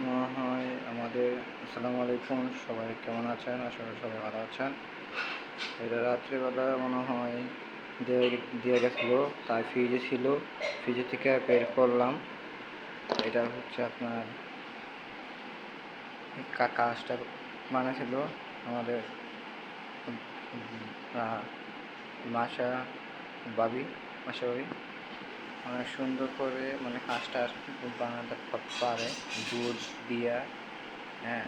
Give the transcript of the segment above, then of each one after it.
আমাদের, আসসালামু আলাইকুম, সবাই কেমন আছেন? করি সবাই ভালো আছেন। এটা রাত্রিবেলা মনে হয় দিয়ে দিয়ে গেছিল, তাই ফ্রিজে ছিল। ফ্রিজে থেকে বের করলাম। এটা হচ্ছে আপনার কাজটা বানিয়েছিল আমাদের মাসা বাবি মাসা বাবি। অনেক সুন্দর করে মানে হাঁসটা বানাতে পারে। দুধ দিয়া হ্যাঁ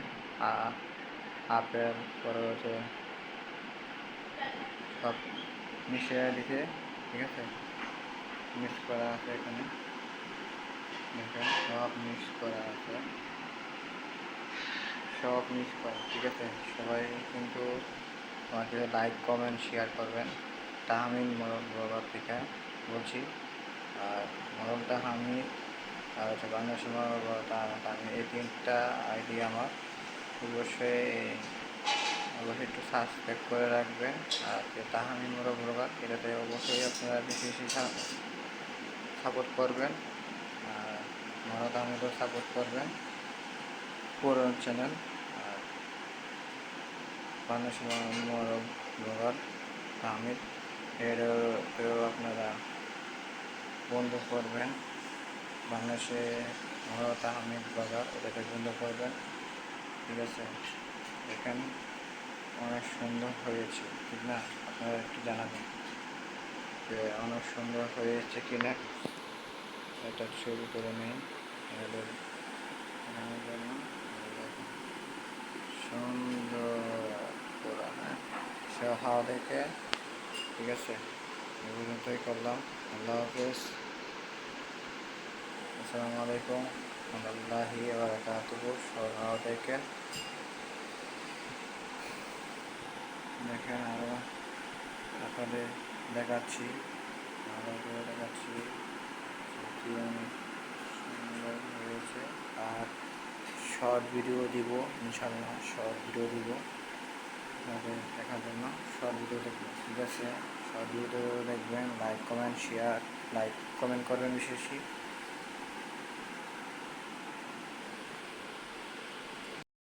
আপেল পরে হচ্ছে সব মিশিয়ে দিতে, ঠিক আছে? মিক্স করা আছে এখানে। দেখেন, সব মিক্স করা আছে। সব মিক্স করা, ঠিক আছে? সবাই কিন্তু আমাকে লাইক কমেন্ট শেয়ার করবেন। মরম বাবার থেকে বলছি। আর মরমটা হামিদ আর হচ্ছে বাংলাদেশ আমি এই তিনটা আইডি আমার। অবশ্যই অবশ্যই একটু সাবস্ক্রাইব করে রাখবেন। আর যে তাহামিদ মরম ব্লগার এটাতে অবশ্যই আপনারা বেশি বেশি সাপোর্ট করবেন। আর মরদ আহমেদও সাপোর্ট করবেন। পুরো চ্যানেল আর মরম ব্লগার আহমেদ এরও এরও আপনারা বন্ধ করবেন। বাংলাদেশে মহরত আহমেদ বাজার, এটাকে বন্ধ করবেন। ঠিক আছে? দেখেন, অনেক সুন্দর হয়েছে, ঠিক না? আপনারা একটু জানাবেন যে অনেক সুন্দর হয়েছে কি না এটা ছবি করে নিন। সুন্দর করা হ্যাঁ? সে হাওয়া দেখে, ঠিক আছে? এই পর্যন্তই করলাম। আল্লাহ হাফেজ। আসসালামু আলাইকুম। আল্লাহি বারাকাতুহু। থেকে দেখেন আরও আপনাদের দেখাচ্ছি। আরও করে দেখাচ্ছি। সত্যি অনেক সুন্দর হয়েছে। আর শর্ট ভিডিও দিব ইনশাল্লাহ শর্ট ভিডিও দিব। আপনাদের দেখার জন্য শর্ট ভিডিও দেখবেন ঠিক আছে? শর্ট ভিডিও দেখবেন like comment share like comment করবেন বিশেষ